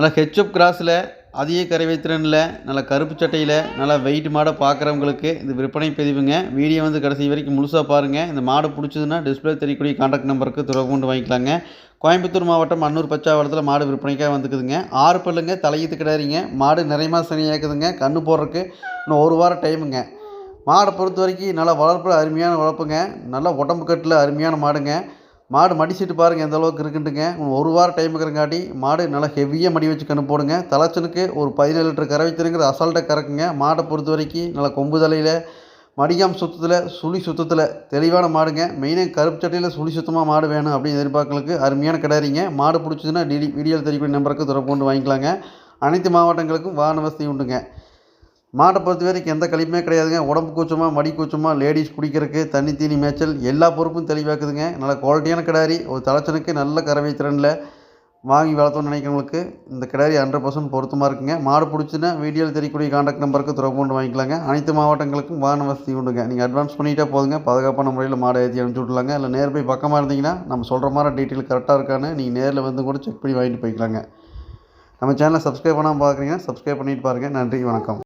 நல்லா ஹெச்எப் கிராஸில் அதிக கரை வைத்திறனில் நல்லா கருப்பு சட்டையில் நல்லா வெயிட் மாடை பார்க்குறவங்களுக்கு இந்த விற்பனை பதிவுங்க. வீடியோ வந்து கடைசி வரைக்கும் முழுசாக பாருங்கள் இந்த மாடு பிடிச்சதுன்னா டிஸ்பிளே தெரியக்கூடிய காண்டாக்ட் நம்பருக்கு தொடர்பு கொண்டு வாங்கிக்கலாங்க. கோயம்புத்தூர் மாவட்டம் அன்னூர் பச்சாவளத்தில் மாடு விற்பனைக்காக வந்துக்குதுங்க. ஆறு பல்லுங்க தலையீத்து கிடையாதுங்க. மாடு நிறைய மாதம் இருக்குதுங்க கன்று போடுறதுக்கு இன்னும் ஒரு வாரம் டைமுங்க மாடை பொறுத்த வரைக்கும் நல்லா வளர்ப்பில் அருமையான வளர்ப்புங்க. நல்லா உடம்பு கட்டில் அருமையான மாடுங்க. மாடு மடிச்சிட்டு பாருங்கள் எந்த அளவுக்கு இருக்குன்ட்டுங்க. ஒரு வாரம் டைம் இருக்கிறங்காட்டி மாடு நல்லா ஹெவியாக மடி வச்சு கண்ணு போடுங்க. தலைச்சனுக்கு ஒரு பதினேழு லிட்டர் கரை வைத்திருங்கிற அசால்ட்டாக கறக்குங்க. மாடை பொறுத்த வரைக்கும் நல்லா கொம்பு தலையில் மடிகாம் சுத்தத்தில் சுழி சுத்தத்தில் தெளிவான மாடுங்க. மெயினாக கருப்பு சட்டையில் சுழி சுத்தமாக மாடு வேணும் அப்படின்னு எதிர்பார்க்கலுக்கு அருமையான கிடையாதுங்க மாடு பிடிச்சதுன்னா டிடி வீடியோவில் தெரியக்கூடிய நம்பருக்கு தொடர்பு கொண்டு வாங்கிக்கலாங்க. அனைத்து மாவட்டங்களுக்கும் வாகன வசதி உண்டுங்க. மாட்டை பொறுத்த வரைக்கும் எந்த கழிப்புமே கிடையாதுங்க. உடம்பு கூச்சமாக மடி கூச்சமாக லேடிஸ் குடிக்கிறதுக்கு தண்ணி தீனி மேய்ச்சல் எல்லா பொறுப்பும் தெளிவாக்குதுங்க. நல்ல குவாலிட்டியான கிடாரி ஒரு தலைச்சனுக்கு நல்ல கறவை திறனில் வாங்கி வளர்த்தோன்னு நினைக்கிறவங்களுக்கு இந்த கிடாரி ஹண்ட்ரட் பர்சன்ட் பொருத்தமாக இருக்குங்க. மாடு பிடிச்சின்னா வீடியோவில் தெரியக்கூடிய காண்டாக்ட் நம்பருக்கு தொடர்பு கொண்டு வாங்கிக்கலாங்க. அனைத்து மாவட்டங்களுக்கும் வாகன வசதி உண்டுங்க. நீங்கள் அட்வான்ஸ் பண்ணிட்டே போதுங்க. பாதுகாப்பான முறையில் மாடை ஏற்றி அனுப்பிச்சி விட்லாங்க இல்லை நேர் போய் பக்கமாக இருந்தீங்கன்னா நம்ம சொல்கிற மாதிரி டீட்டெயில் கரெக்டாக இருக்கான்னு நீங்கள் நேரில் வந்து கூட செக் பண்ணி வாங்கிட்டு போய்க்கலாங்க. நம்ம சேனலை சப்ஸ்கிரைப் பண்ணாமல் பார்க்குறீங்கன்னா சப்ஸ்கிரைப் பண்ணிட்டு பாருங்கள் நன்றி வணக்கம்.